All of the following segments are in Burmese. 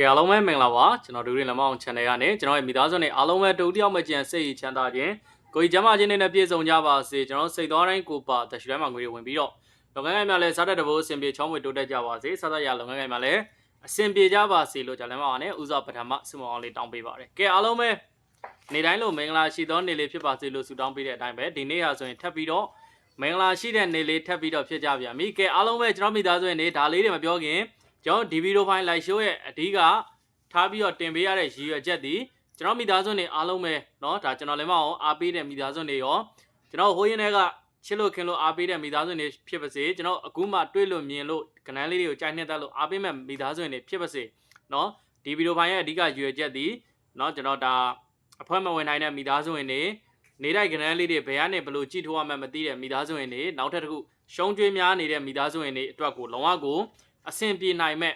ကဲအားလုံးပဲမင်္ဂလာပါကျွန်တော်ဒူရင်လမောင် channel ကနေကျွန်တော်ရဲ့မိသားစုနဲ့အားလုံးပဲတူတယောက်မကျန်စိတ်ရချမ်းသာခြင်းကိုကြီးကျမ်းမာခြင်းနဲ့ပြည့်စုံကြပါစေကျွန်တော်စိတ်သွားတိုင်းကိုပါတရှိတိုင်းမှာငွေတွေဝင်ပြီးတော့လုပ်ငန်းတွေမှာလည်းစားတဲ့တဘိုးအဆင်ပြေချောင်းမွေတိုးတက်ကြပါစေစားသရလုပ်ငန်းတွေမှာလည်းအဆင်ပြေကြပါစေလို့ကျွန်တော်လည်းမောင်နဲ့ဥစွာပထမဆုမအောင်လေးတောင်းပေးပါတယ်ကဲအားလုံးပဲနေတိုင်းလို့မင်္ဂလာရှိသောနေ့လေးဖြစ်ပါစေလို့ဆုတောင်းပေးတဲ့အတိုင်းပဲဒီနေ့ဟာဆိုရင်ထပ်ပြီးတော့မင်္ဂလာရှိတဲ့နေ့လေးထပ်ပြီးတော့ဖြစ်ကြပြန်ပြီကဲအားလုံးပဲကျွန်တော်မိသားစုရဲ့နေ့ဒါလေးတွေမပြောခင် ကျွန်တော်ဒီဗီဒီယိုဖိုင် live show ရဲ့အဓိက ထားပြီးတော့တင်ပေးရတဲ့ရည်ရွယ်ချက်ဒီကျွန်တော်မိသားစုတွေအားလုံးပဲเนาะဒါကျွန်တော်လည်းမအောင်အားပေးတဲ့မိသားစုတွေရောကျွန်တော်ဟိုးရင်တွေကချစ်လို့ခင်လို့အားပေးတဲ့မိသားစုတွေဖြစ်ပါစေကျွန်တော်အခုမှတွေ့လို့မြင်လို့ကနန်းလေးတွေကိုကြိုက်နှစ်သက်လို့အားပေးမဲ့မိသားစုတွေဖြစ်ပါစေเนาะဒီဗီဒီယိုပိုင်းရဲ့အဓိကရည်ရွယ်ချက်ဒီเนาะကျွန်တော်ဒါအဖွဲ့မဝင်နိုင်တဲ့မိသားစုဝင်တွေနေတိုက်ကနန်းလေးတွေဘယ်ကနေဘလို့ကြည့်ထိုးရမှမသိတဲ့မိသားစုဝင်တွေနောက်ထပ်တစ်ခုရှုံးကျွေးများနေတဲ့မိသားစုဝင်တွေအတွက်ကိုလုံးဝကို အဆင်ပြေနိုင်မဲ့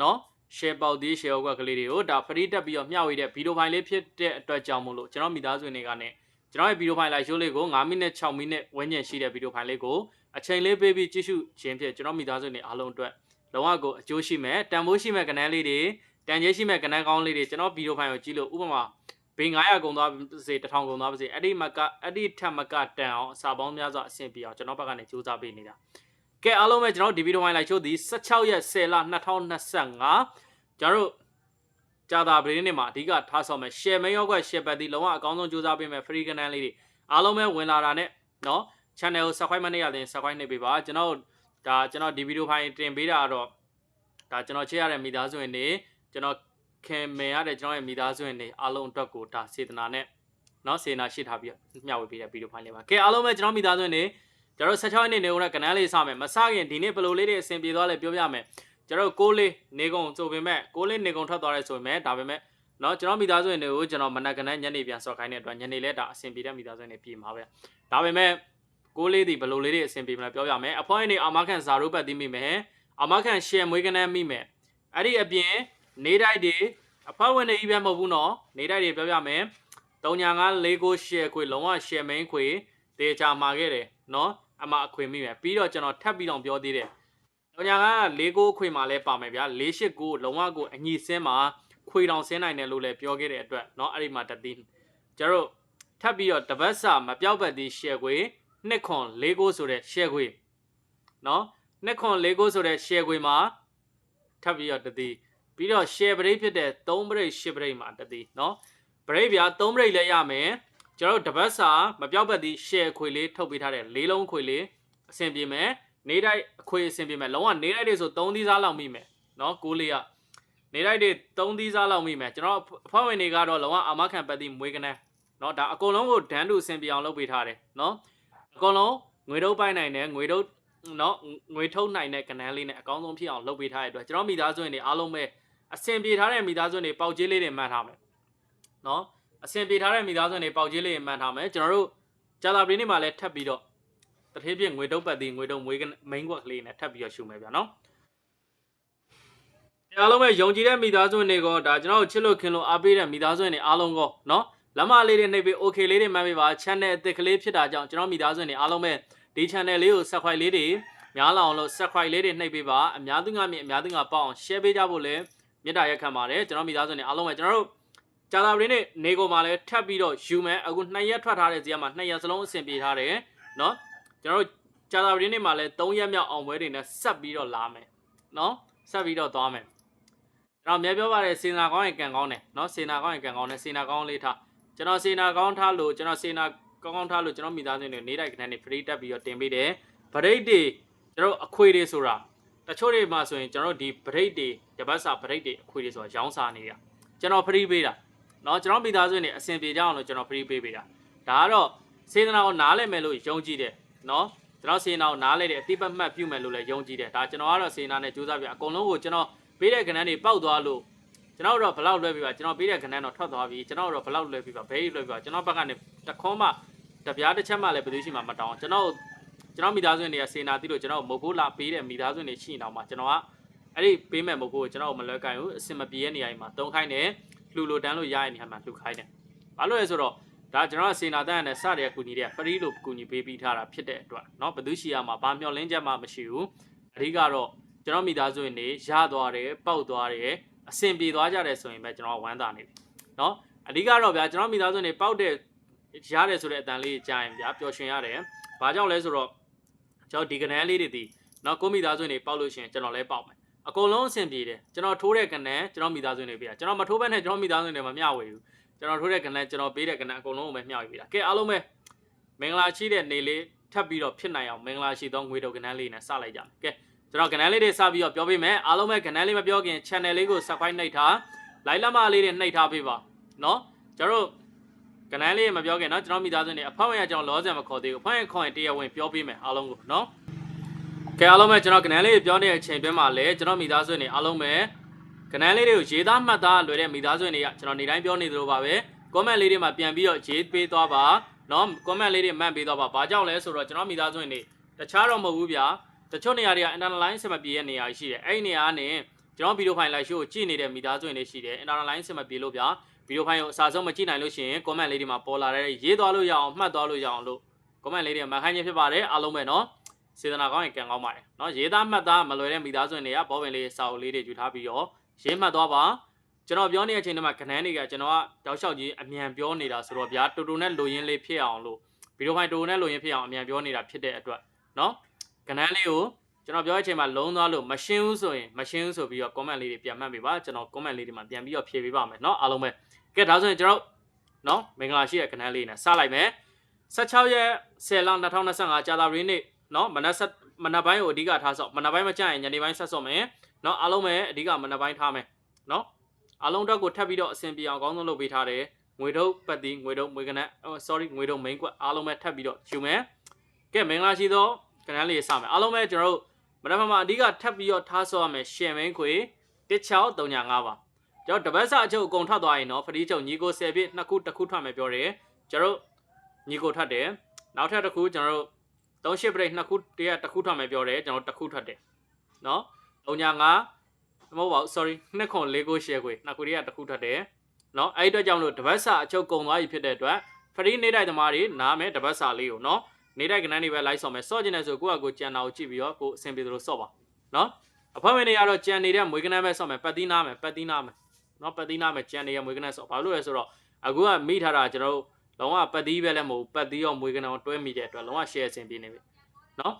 နော် share ပေါက်သေး share ကွက်ကလေးတွေကိုဒါ free တက်ပြီးတော့မျှဝေတဲ့ video file လေးဖြစ်တဲ့အတွက်ကြောင့်မို့လို့ကျွန်တော်မိသားစုတွေကနေကျွန်တော်ရဲ့ video file လိုက် show လေးကို9မိနစ်6မိနစ်ဝန်းကျင်ရှိတဲ့ video file လေးကိုအချိန်လေးပေးပြီးကြည့်ရှုခြင်းဖြင့်ကျွန်တော်မိသားစုတွေအားလုံးအတွက်လုံးဝကိုအကျိုးရှိမဲ့တန်ဖိုးရှိမဲ့ကဏ္ဍလေးတွေတန်ကျဲရှိမဲ့ကဏ္ဍကောင်းလေးတွေကျွန်တော် video file ကိုကြည့်လို့ဥပမာဘေး900ကုန်သွားစေ1000ကုန်သွားစေအဲ့ဒီမကအဲ့ဒီထက်မကတန်အောင်အစာပေါင်းများစွာအဆင်ပြေအောင်ကျွန်တော်ဘက်ကနေစူးစမ်းပေးနေတာ ကဲအားလုံးပဲကျွန်တော်ဒီဗီဒီယိုဖိုင် live show ဒီ16ရက်10လ2025ကျွန်တော်တို့ကြာတာပရင်းနေမှာအဓိကထားဆောင်မယ် share မင်းရောက်က share ပတ်ဒီလုံးဝအကောင်းဆုံးစူးစမ်းပေးမယ် free channel လေးတွေအားလုံးပဲဝင်လာတာနဲ့เนาะ channel ကို subscribe မနေရရင် subscribe နှိပ်ပေးပါကျွန်တော်ဒါကျွန်တော်ဒီဗီဒီယိုဖိုင်တင်ပေးတာတော့ဒါကျွန်တော်ချစ်ရတဲ့မိသားစုဝင်တွေကျွန်တော်ခင်မင်ရတဲ့ကျွန်တော်ရဲ့မိသားစုဝင်တွေအားလုံးအတွက်ကိုဒါစေတနာနဲ့เนาะစေတနာရှိထားပြီးမျှဝေပေးတဲ့ဗီဒီယိုဖိုင်လေးပါကဲအားလုံးပဲကျွန်တော်မိသားစုဝင်တွေ ကျွန်တော်16ရက်နေ့နေဦးတဲ့ကနန်းလေးစမယ်မစခင်ဒီနေ့ဘယ်လိုလေးတွေအဆင်ပြေသွားလဲပြောပြမယ်ကျွန်တော်ကိုးလေးနေကုန်ဆိုပေမဲ့ကိုးလေးနေကုန်ထွက်သွားရဲဆိုပေမဲ့ဒါပေမဲ့เนาะကျွန်တော်မိသားစုဝင်တွေကိုကျွန်တော်မနက်ကနန်းညနေပြန်စော့ခိုင်းတဲ့အတွက်ညနေလဲဒါအဆင်ပြေတဲ့မိသားစုဝင်တွေပြည်မှာပဲဒါပေမဲ့ကိုးလေးဒီဘယ်လိုလေးတွေအဆင်ပြေမလဲပြောပြမယ်အဖွားရင်းနေအာမခံဇာရုပတ်သိမိမယ်အာမခံရှယ်မွေးကနန်းမိမယ်အဲ့ဒီအပြင်နေတိုက်တွေအဖွားဝင်နေကြီးပဲမဟုတ်ဘူးเนาะနေတိုက်တွေပြောပြမယ်3ညာ9 4 9 share ခွေလုံးဝ share main ခွေတေချာမှာခဲ့တယ်เนาะ အမအခွေမိမယ်ပြီးတော့ကျွန်တော်ထပ်ပြီးတော့ပြောသေးတယ်။ညာက၄ကိုခွေမှာလဲပါမယ်ဗျာ၄၈ကိုလုံးဝကိုအညီစင်းမှာခွေတောင်ဆင်းနိုင်တယ်လို့လည်းပြောခဲ့တဲ့အတွက်เนาะအဲ့ဒီမှာတသိကျတော့ထပ်ပြီးတော့တပတ်စာမပြောက်ပတ်သေးရှယ်ခွေနှစ်ခွန်၄ကိုဆိုတဲ့ရှယ်ခွေเนาะနှစ်ခွန်၄ကိုဆိုတဲ့ရှယ်ခွေမှာထပ်ပြီးတော့တသိပြီးတော့ရှယ်ပရိတ်ဖြစ်တဲ့၃ပရိတ်၈ပရိတ်မှာတသိเนาะပရိတ်ဗျာ၃ပရိတ်လည်းရမယ် ကျွန်တော်တပတ်စာမပြောက်ပတ်သည့် share အခွေလေးထုတ်ပေးထားတဲ့လေးလုံးအခွေလေးအဆင်ပြေမယ်နေတိုက်အခွေအဆင်ပြေမယ်လုံးဝနေတိုက်တွေဆို3သီးစားလောက်မိမယ်နော်ကိုလေးကနေတိုက်တွေ3သီးစားလောက်မိမယ်ကျွန်တော်အဖွဲ့ဝင်တွေကတော့လုံးဝအာမခံပတ်သည့်မွေးကနန်းနော်ဒါအကုန်လုံးကိုဒန်းတူအဆင်ပြေအောင်လုပ်ပေးထားတယ်နော်အကုန်လုံးငွေထုတ်ပိုက်နိုင်တယ်ငွေထုတ်နော်ငွေထုတ်နိုင်တဲ့ကဏ္ဍလေးနဲ့အကောင်းဆုံးဖြစ်အောင်လုပ်ပေးထားတဲ့အတွက်ကျွန်တော်မိသားစုဝင်တွေအားလုံးပဲအဆင်ပြေထားတဲ့မိသားစုဝင်တွေပေါက်ကျေးလေးတွေမှတ်ထားမယ်နော် အဆင်ပြေထားတဲ့မိသားစုတွေပေါက်ကြီးလေးမှန်ထားမယ်ကျွန်တော်တို့ဂျာတာပရီနေ့မှာလည်းထပ်ပြီးတော့တထေးပြည့်ငွေတုပ်ပတ်သေးငွေတုပ်မွေးမိန်ကွက်ကလေးနဲ့ထပ်ပြီးတော့ရှုမယ်ဗျာနော်အားလုံးပဲယုံကြည်တဲ့မိသားစုတွေကဒါကျွန်တော်တို့ချစ်လို့ခင်လို့အားပေးတဲ့မိသားစုတွေအားလုံးကောနော်လက်မလေးတွေနှိပ်ပြီး okay လေးတွေမှတ်ပေးပါ channel အသစ်ကလေးဖြစ်တာကြောင့်ကျွန်တော်မိသားစုတွေအားလုံးပဲဒီ channel လေးကို subscribe လေးတွေများလာအောင်လို့ subscribe လေးတွေနှိပ်ပေးပါအများသူငါမြင်အများသူငါပေါအောင် share ပေးကြဖို့လည်းမေတ္တာရက်ခံပါတယ်ကျွန်တော်မိသားစုတွေအားလုံးပဲကျွန်တော်တို့ ကြာသာပရင်းနဲ့နေကုန်မှာလည်းထပ်ပြီးတော့ယူမယ်အခု2ရက်ထွက်ထားတဲ့ဇီးကမှာ2ရက်စလုံးအဆင်ပြေထားတယ်နော်ကျွန်တော်တို့ကြာသာပရင်းနဲ့မှာလည်း3ရက်မြောက်အောင်ပွဲတွေနဲ့ဆက်ပြီးတော့လာမယ်နော်ဆက်ပြီးတော့သွားမယ်ကျွန်တော်မြဲပြောပါတယ်စေနာကောင်းရင်ကန်ကောင်းတယ်နော်စေနာကောင်းရင်ကန်ကောင်းတယ်စေနာကောင်းလေးထားကျွန်တော်စေနာကောင်းထားလို့ကျွန်တော်စေနာကောင်းကောင်းထားလို့ကျွန်တော်မိသားစုတွေနေတိုက်ခဏနေ free တက်ပြီးတော့တင်ပေးတယ်ဗရိတ်တွေကျွန်တော်အခွေတွေဆိုတာတချို့တွေမှာဆိုရင်ကျွန်တော်ဒီဗရိတ်တွေတပတ်စာဗရိတ်တွေအခွေတွေဆိုတာရောင်းစားနေရကျွန်တော် free ပေးတာ เนาะကျွန်တော်မိသားစုနေအဆင်ပြေကြအောင်လို့ကျွန်တော် free ပေးပေးတာဒါကတော့စေတနာကိုနားလည်မယ်လို့ယုံကြည်တယ်เนาะကျွန်တော်စေတနာကိုနားလဲတယ်အတိပတ်မှတ်ပြုမယ်လို့လည်းယုံကြည်တယ်ဒါကျွန်တော်ကတော့စေတနာနဲ့ကြိုးစားပြအကုန်လုံးကိုကျွန်တော်ပေးတဲ့ခဏန်းတွေပောက်သွားလို့ကျွန်တော်တို့ဘလောက်လွှဲပြပါကျွန်တော်ပေးတဲ့ခဏန်းတော့ထွက်သွားပြီကျွန်တော်တို့ဘလောက်လွှဲပြပါဘဲလွှဲပြပါကျွန်တော်ဘက်ကနေတခွန်းမှတပြားတစ်ချက်မှလည်းဘယ်သူရှိမှမတောင်းကျွန်တော်ကျွန်တော်မိသားစုတွေကစေနာတိလို့ကျွန်တော်မဟုတ်ဘူးလားပေးတဲ့မိသားစုတွေရှိနေအောင်မှာကျွန်တော်ကအဲ့ဒီပေးမဲ့မဟုတ်ဘူးကျွန်တော်မလွှဲကိုင်ဘူးအစင်မပြေတဲ့နေရာမှာတုံးခိုင်းတယ် လှူလို့တန်းလို့ရတဲ့နေရာမှာလှူခိုင်းတယ်။ဘာလို့လဲဆိုတော့ဒါကျွန်တော်ကစေနာတန်းနဲ့စတဲ့ကူညီတဲ့ free လို့ကူညီပေးပြီးထားတာဖြစ်တဲ့အတွက်เนาะဘသူရှိရမှာဘာမျှော်လင့်ချက်မှမရှိဘူး။အဓိကတော့ကျွန်တော်မိသားစုဝင်တွေရသွားတယ်ပောက်သွားတယ် အဆင်ပြေသွားကြတယ်ဆိုရင်ပဲကျွန်တော်ကဝမ်းသာနေတယ်နော်အဓိကတော့ဗျာကျွန်တော်မိသားစုတွေပောက်တဲ့ရတယ်ဆိုတဲ့အတန်လေးကြားရင်ဗျာပျော်ရွှင်ရတယ်ဘာကြောင့်လဲဆိုတော့ကျွန်တော်ဒီကနန်းလေးတွေဒီနော်ကိုမိသားစုတွေပောက်လို့ရှိရင်ကျွန်တော်လည်းပောက်မယ် အကုန်လုံးအဆင်ပြေတယ်ကျွန်တော်ထိုးတဲ့ကနန်းကျွန်တော်မိသားစုတွေပေးတာကျွန်တော်မထိုးဘဲနဲ့ကျွန်တော်မိသားစုတွေမမျှဝေဘူးကျွန်တော်ထိုးတဲ့ကနန်းကျွန်တော်ပေးတဲ့ကနန်းအကုန်လုံးကိုပဲမျှဝေပေးတာကဲအားလုံးပဲမင်္ဂလာရှိတဲ့နေလေးထပ်ပြီးတော့ဖြစ်နိုင်အောင်မင်္ဂလာရှိသောငွေတော်ကနန်းလေးနဲ့စလိုက်ကြမယ်ကဲ ကျွန်တော်ကနန်းလေးတွေစပြီးတော့ပြောပေးမယ်အားလုံးပဲကနန်းလေးမပြောခင် channel လေးကို subscribe နှိပ်ထား like လက်မလေးတွေနှိပ်ထားပေးပါเนาะကျွန်တော်တို့ကနန်းလေးမပြောခင်เนาะကျွန်တော်မိသားစုနေအဖောက်ရကျွန်တော်လောဆယ်မခေါ်သေးဘူးအဖောက်ရခေါ်ရင်တရားဝင်ပြောပေးမယ်အားလုံးကိုเนาะ ကဲအားလုံးပဲကျွန်တော်ကနန်းလေးပြောနေတဲ့အချိန်တွင်းမှာလည်းကျွန်တော်မိသားစုနေအားလုံးပဲကနန်းလေးတွေကိုရေးသားမှတ်သားလွယ်တဲ့မိသားစုတွေကကျွန်တော်နေတိုင်းပြောနေသလိုပါပဲ comment လေးတွေမှာပြန်ပြီးတော့ရေးပေးသွားပါเนาะ comment လေးတွေမှတ်ပေးသွားပါဘာကြောင့်လဲဆိုတော့ကျွန်တော်မိသားစုနေတခြားတော့မဟုတ်ဘူးဗျာ တချို့နေရာတွေက interline စမပြေတဲ့နေရာရှိတယ်အဲ့ဒီနေရာကနေကျွန်တော်ဗီဒီယိုဖိုင်လိုက်ရှိုးကိုကြည့်နေတဲ့မိသားစုတွေရှိတယ် interline စမပြေလို့ဗျာဗီဒီယိုဖိုင်ကိုအစားဆုံးမကြည့်နိုင်လို့ရှိရင် comment လေးတွေမှာပေါ်လာတဲ့ရေးသွားလို့ရအောင်မှတ်သွားလို့ရအောင်လို့ comment လေးတွေမှတ်ခိုင်းခြင်းဖြစ်ပါတယ်အားလုံးပဲเนาะ စေတနာကောင်းရင်ကံကောင်းပါတယ်เนาะရေးသားမှတ်သားမလွယ်တဲ့မိသားစုတွေကဘောပင်လေးစာအုပ်လေးတွေယူထားပြီးတော့ရေးမှတ်သွားပါကျွန်တော်ပြောနေတဲ့အချိန်တွေမှာခဏန်းတွေကကျွန်တော်ကတောက်လျှောက်ကြီးအမြန်ပြောနေတာဆိုတော့ဗျာတူတူနဲ့လိုရင်းလေးဖြစ်အောင်လို့ဗီဒီယိုဖိုင်တူတူနဲ့လိုရင်းဖြစ်အောင်အမြန်ပြောနေတာဖြစ်တဲ့အတွက်เนาะခဏန်းလေးကို ကျွန်တော်ပြောတဲ့အချိန်မှာလုံးသွားလို့မရှင်းဘူးဆိုရင်မရှင်းဘူးဆိုပြီးတော့ comment လေးတွေပြန်မှတ်ပေးပါကျွန်တော် comment လေးတွေမှာပြန်ပြီးတော့ဖြေပေးပါမယ်เนาะအားလုံးပဲကဲဒါဆိုရင်ကျွန်တော်เนาะမင်္ဂလာရှိတဲ့ကဏ္ဍလေးနဲ့စလိုက်မယ်16ရက်10လ2025ကြာသပတေးနေ့ နော်မနက်ဆက်မနက်ပိုင်းကိုအဓိကထားဆော့မနက်ပိုင်းမကြရင်ညနေပိုင်းဆက်ဆော့မယ်နော်အားလုံးပဲအဓိကမနက်ပိုင်းထားမယ်နော်အားလုံးတော့ကိုထပ်ပြီးတော့အဆင်ပြေအောင်အကောင်းဆုံးလုပ်ပေးထားတယ်ငွေတုပ်ပတ်တီငွေတုပ်ငွေကနက် sorry ငွေတုပ် main ကွက်အားလုံးပဲထပ်ပြီးတော့ယူမယ်ကဲမင်္ဂလာရှိသောကနန်းလေးစမယ်အားလုံးပဲကျွန်တော်တို့မနက်မှအဓိကထပ်ပြီးတော့ထားဆော့ရမယ်ရှယ်မင်းခွေ1635ပါကျွန်တော်တပတ်စာအချုပ်အကုန်ထွက်သွားရင်တော့ဖရီးချုပ်ညီကို10ပြည့်နှစ်ခုတစ်ခုထွက်မယ်ပြောတယ်ကျွန်တော်ညီကိုထွက်တယ်နောက်ထပ်တစ်ခုကျွန်တော်တို့ 38ပြည့်နှစ်ခုတည်းတစ်ခုထွက်မယ်ပြောတယ်ကျွန်တော်တစ်ခုထွက်တယ်နော်35မဟုတ်ပါဘူး sorry နှစ်ခွန်၄ကိုရှယ်ခွေနှစ်ခုတည်းတစ်ခုထွက်တယ်နော်အဲ့ဒီအတွက်ကြောင့်လို့တပတ်စာအချုပ်ကုန်သွားပြီဖြစ်တဲ့အတွက်ဖတီးနေတိုက်သမားတွေနားမယ်တပတ်စာလေးကိုနော်နေတိုက်ကနန်းတွေပဲလိုက်ဆော့မယ်ဆော့ကျင်တယ်ဆိုကိုယ့်အကိုကြံတာကိုကြည့်ပြီးတော့ကိုအဆင်ပြေသလိုဆော့ပါနော်အဖွဲဝင်တွေကတော့ကြံနေတဲ့မွေးကနန်းပဲဆော့မယ်ပတ်သီးနားမယ်ပတ်သီးနားမယ်နော်ပတ်သီးနားမယ်ကြံနေတဲ့မွေးကနန်းဆော့ဘာလို့လဲဆိုတော့အခုကမိထားတာကျွန်တော်တို့ လုံးဝပတ်သီးပဲလည်းမဟုတ်ပတ်သီးရောမွေးကနန်းတွဲမိတဲ့အတွက်လုံးဝ share အဆင်ပြေနေပြီနော်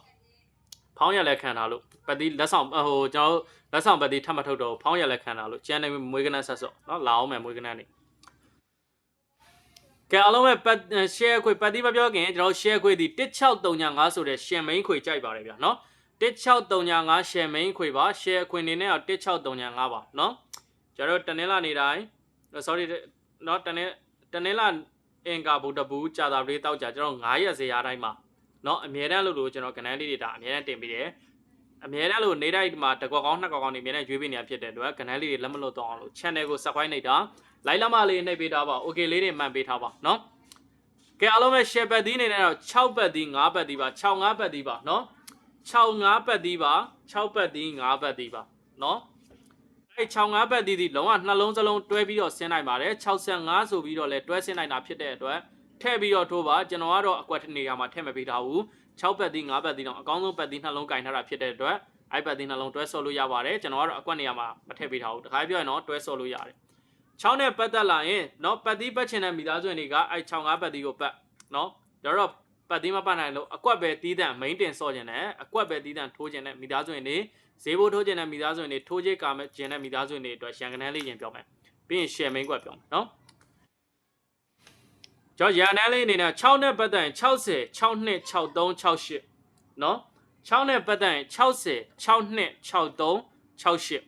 ဖောင်းရလက်ခံတာလို့ပတ်သီးလက်ဆောင်ဟိုကျွန်တော်လက်ဆောင်ပတ်သီးထပ်မထုတ်တော့ဖောင်းရလက်ခံတာလို့ကြံနေမွေးကနန်းဆက်ဆော့နော်လာအောင်မယ်မွေးကနန်းနေကဲအားလုံးပဲပတ် share ခွေပတ်တိမပြောခင်ကျွန်တော် share ခွေဒီ1635ဆိုတဲ့ share main ခွေကြိုက်ပါတယ်ဗျာနော်1635 share main ခွေပါ share ခွေနေနဲ့တော့1635ပါနော်ကျွန်တော်တနင်္လာနေ့တိုင်း sorry နော်တနင်္တနင်္လာ အင်္ဂါဗုဒ္ဓဘူးကြာတာပလေးတောက်ကြကျွန်တော်9ရက်ဇေယျတိုင်းမှာနော်အမြဲတမ်းလို့လို့ကျွန်တော်ကဏ္ဍလေးတွေဒါအမြဲတမ်းတင်ပေးတယ်အမြဲတမ်းလို့နေတိုင်းမှာတကွက်ကောင်းနှစ်ကွက်ကောင်းနေအမြဲတမ်းရွေးပေးနေတာဖြစ်တဲ့အတွက်ကဏ္ဍလေးတွေလက်မလွတ်တော့အောင်လို့ channel ကို subscribe နှိပ်တာလိုက်လမလေးနှိပ်ပေးထားပါ okay လေးတွေမှန်ပေးထားပါနော်ကဲအားလုံးပဲ share ပတ်သီးနေနဲ့တော့6ပတ်သီး9ပတ်သီးပါ6 9ပတ်သီးပါနော်6 9ပတ်သီးပါ6ပတ်သီး9ပတ်သီးပါနော် အဲ့65ဘက်သီးသီးလုံးဝနှလုံးစလုံးတွဲပြီးတော့ဆင်းနိုင်ပါတယ်65ဆိုပြီးတော့လည်းတွဲဆင်းနိုင်တာဖြစ်တဲ့အတွက်ထည့်ပြီးတော့ထိုးပါကျွန်တော်ကတော့အကွက်တစ်နေရာမှာထည့်မပေးထားဘူး6ဘက်သီး5ဘက်သီးတော့အကောင်းဆုံးဘက်သီးနှလုံးကင်ထားတာဖြစ်တဲ့အတွက်အဲ့ဘက်သီးနှလုံးတွဲဆော်လို့ရပါတယ်ကျွန်တော်ကတော့အကွက်နေရာမှာမထည့်ပေးထားဘူးတခါပြောရင်တော့တွဲဆော်လို့ရတယ်6နဲ့ပတ်သက်လာရင်နော်ပတ်သီးပတ်ချင်တဲ့မိသားစုတွေကအဲ့6 5ဘက်သီးကိုပတ်နော်ဒါတော့ပတ်သီးမပတ်နိုင်လို့အကွက်ပဲတီးတန့် main တင်ဆော့ခြင်းနဲ့အကွက်ပဲတီးတန့်ထိုးခြင်းနဲ့မိသားစုတွေ ဈေးဘိုးထိုးခြင်းနဲ့မိသားစုဝင်တွေထိုးခြင်းကာမခြင်းနဲ့မိသားစုဝင်တွေအတွက်ရန်ကနန်းလေးရင်ပြောမယ်ပြီးရင် share main ကွက်ပြောမယ်เนาะကျော်ရန်နန်းလေးအနေနဲ့6နဲ့ပတ်သက်ရင်60 6နှစ်63 68เนาะ6နဲ့ပတ်သက်ရင်60 6နှစ်63 68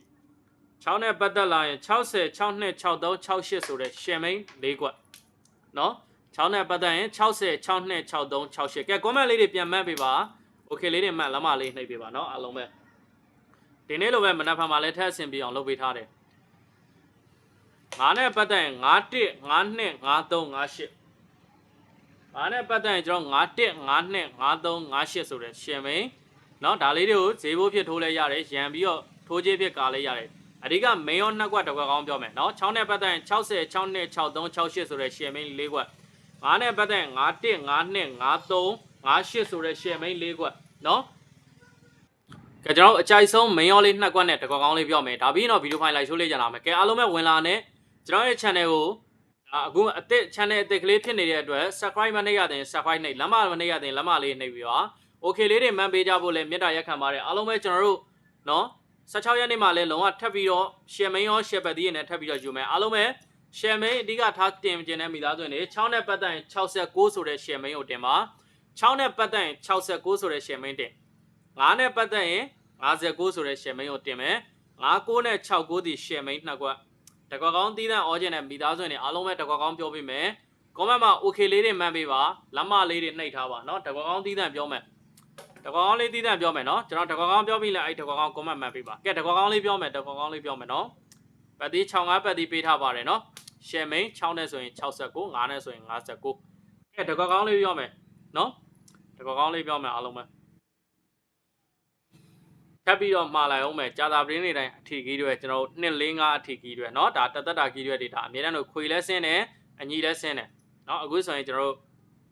6နဲ့ပတ်သက်လာရင်60 6နှစ်63 68ဆိုတဲ့ share main ၄ကွက်เนาะ6နဲ့ပတ်သက်ရင်60 6နှစ်63 68ကဲ comment လေးတွေပြန်မှတ်ပေးပါ okay လေးတွေမှတ်လမ်းမလေးနှိပ်ပေးပါเนาะအားလုံးပဲ ဒီနေ့လိုပဲမနက်ဖြန်မှာလည်းထပ်အဆင်ပြေအောင်လုပ်ပေးထားတယ်9နဲ့ပတ်သက်ရင်91 92 93 58ငါနဲ့ပတ်သက်ရင်ကျွန်တော်91 92 53 58ဆိုတဲ့ share main เนาะဒါလေးတွေကိုဈေးဘိုးဖြစ်ထိုးလဲရတယ်ရန်ပြီးတော့ထိုးခြင်းဖြစ်ကာလဲရတယ်အဓိက main ရောနှစ်ကွက်တစ်ကွက်ကောင်းပြောမယ်เนาะ6နဲ့ပတ်သက်ရင်60 6နဲ့63 68ဆိုတဲ့ share main ၄ကွက်9နဲ့ပတ်သက်ရင်91 92 53 58ဆိုတဲ့ share main ၄ကွက်เนาะ ကကဲကျွန်တော်တို့အကြိုက်ဆုံး main ရောလေးနှစ်ကွက်နဲ့တကောကောင်းလေးပြောမယ်ဒါပြီးရင်တော့ဗီဒီယိုဖိုင်လိုက်ရှိုးလေးကြလာမယ်ကဲအားလုံးပဲဝင်လာနဲ့ကျွန်တော်ရဲ့ channel ကိုဒါအခုအသစ် channel အသစ်ကလေးဖြစ်နေတဲ့အတွက် subscribe မနှိပ်ရတဲ့ subscribe နှိပ်လက်မမနှိပ်ရတဲ့လက်မလေးနှိပ်ပြီးတော့ okay လေးတွေမှန်ပေးကြဖို့လည်းမေတ္တာရက်ခံပါတယ်အားလုံးပဲကျွန်တော်တို့နော်16ရက်နေ့မှာလည်းလုံးဝထပ်ပြီးတော့ share main ရော share ပတ်သီးရနဲ့ထပ်ပြီးတော့ယူမယ်အားလုံးပဲ share main အဓိကထားတင်ကျင်တဲ့မိသားစုတွေ6နဲ့ပတ်သက်ရင်69ဆိုတဲ့ share main ကိုတင်ပါ6နဲ့ပတ်သက်ရင်69ဆိုတဲ့ share main တင် 9နဲ့ပတ်သက်ရင်59ဆိုတဲ့ share main ကိုတင်မယ်59နဲ့69ဒီ share main နှစ်ကွက်တကွက်ကောင်းသီးသန့် origin နဲ့မိသားစုတွေအားလုံးပဲတကွက်ကောင်းပြောပေးမယ် comment မှာ okay လေးတွေမှန်ပေးပါလက်မလေးတွေနှိပ်ထားပါเนาะတကွက်ကောင်းသီးသန့်ပြောမယ် တကွာကောင်းလေးတည်တံ့ပြောမယ်နော်ကျွန်တော်တကွာကောင်းပြောပြီးလဲအဲ့တကွာကောင်း comment မှတ်ပေးပါကဲတကွာကောင်းလေးပြောမယ်တကွာကောင်းလေးပြောမယ်နော်ပတ်တီ65ပတ်တီပေးထားပါတယ်နော် share main 6နဲ့ဆိုရင်69 9နဲ့ဆိုရင်59ကဲတကွာကောင်းလေးပြောမယ်နော်တကွာကောင်းလေးပြောမယ်အားလုံးပဲ ထပ်ပြီးတော့မှားလိုက်အောင်မယ်ကြာတာပရင်းတွေတိုင်းအထီကြီးတွေကျွန်တော်245အထီကြီးတွေเนาะဒါတသက်တာကြီးတွေတွေဒါအများတန်းတို့ခွေလဲဆင်းတယ်အညီလဲဆင်းတယ်เนาะအခုဆိုရင်ကျွန်တော်တို့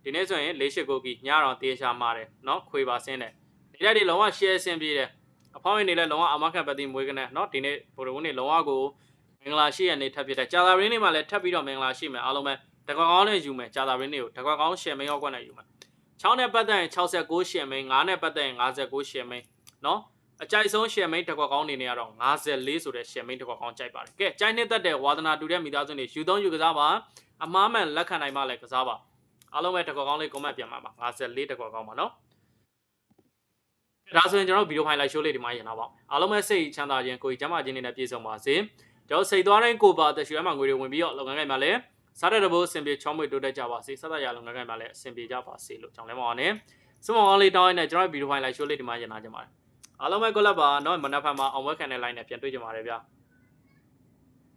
ဒီနေ့ဆိုရင်၄၈ကိုကီညတော့တေးရှာမှာတယ်เนาะခွေပါဆင်းတယ်နေရက်ဒီလုံးဝ share ဆင်းပြေးတယ်အဖောင်းဝင်နေလဲလုံးဝအမခံပတ်တိမွေးကနေเนาะဒီနေ့ဗိုလ်ဝင်နေလုံးဝကိုမင်္ဂလာရှိရနေထပ်ဖြစ်တယ်ကြာသာရင်းနေမှာလည်းထပ်ပြီးတော့မင်္ဂလာရှိမယ်အားလုံးပဲတကွာကောင်းနဲ့ယူမယ်ကြာသာရင်းနေကိုတကွာကောင်း share မင်းရောက်ကွက်နဲ့ယူမယ်6နဲ့ပတ်သက်ရင်69 share မင်း9နဲ့ပတ်သက်ရင်59 share မင်းเนาะ အကြိုက်ဆုံး share မင်းတကွာကောင်းနေနေရတော့54ဆိုတဲ့ share မင်းတကွာကောင်းကြိုက်ပါတယ်ကဲကြိုက်နှစ်သက်တဲ့ဝါသနာတူတဲ့မိသားစုတွေယူသုံးယူကစားပါအမားမှန်လက်ခံနိုင်မှလည်းကစားပါအားလုံးပဲတကွာကောင်းလေး comment ပြန်ပါပါ54တကွာကောင်းပါနော်ဒါဆိုရင်ကျွန်တော်ဗီဒီယိုဖိုင်လိုက်ရှိုးလေးဒီမှာရင်တော့ပါအားလုံးပဲစိတ်ချမ်းသာခြင်းကိုယ်ကြီးကျန်းမာခြင်းတွေနဲ့ပြည့်စုံပါစေကျွန်တော်စိတ်သွားတိုင်းကိုပါတရွှေအမှငွေတွေဝင်ပြီးတော့လုပ်ငန်းကိုင်မှာလည်းစားတဲ့တဘိုးအဆင်ပြေချောင်းမွေတိုးတက်ကြပါစေစသရလုပ်ငန်းကိုင်မှာလည်းအဆင်ပြေကြပါစေလို့ကြောင်းလဲမအောင်နဲ့စမောင်းလေးတောင်းရင်းနဲ့ကျွန်တော်ဗီဒီယိုဖိုင်လိုက်ရှိုးလေးဒီမှာရင်လာကြပါတယ် အားလုံးပဲကိုလက်ပါတော့မနက်ဖြန်မှာအောင်ဝက်ခံတဲ့ line နဲ့ပြန်တွေ့ကြပါရစေဗျာ